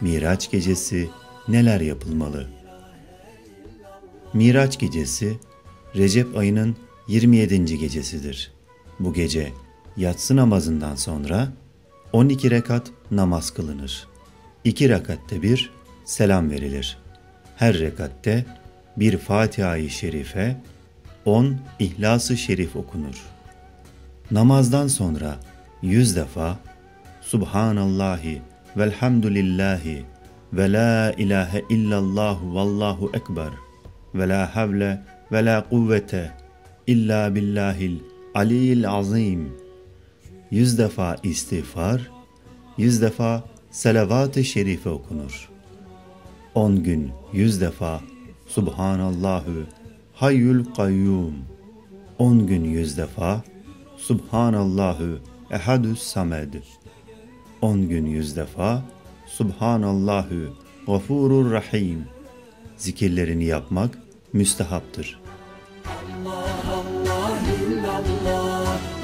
Miraç gecesi neler yapılmalı? Miraç gecesi Recep ayının 27. gecesidir. Bu gece yatsı namazından sonra 12 rekat namaz kılınır. 2 rekatte bir selam verilir. Her rekatte bir Fatiha-i Şerife, 10 İhlas-ı Şerif okunur. Namazdan sonra yüz defa Subhanallahi velhamdülillahi ve la ilahe illallah vallahu ekber ve la havle ve la kuvvete illa billahil aliyil azim. Yüz defa istiğfar, yüz defa salavat-ı şerife okunur. On gün yüz defa Subhanallahu hayyul kayyum. On gün yüz defa Subhanallahu ehadus samed. 10 gün yüz defa Subhanallahu Gafurur Rahim zikirlerini yapmak müstehaptır. Allah Allah illallah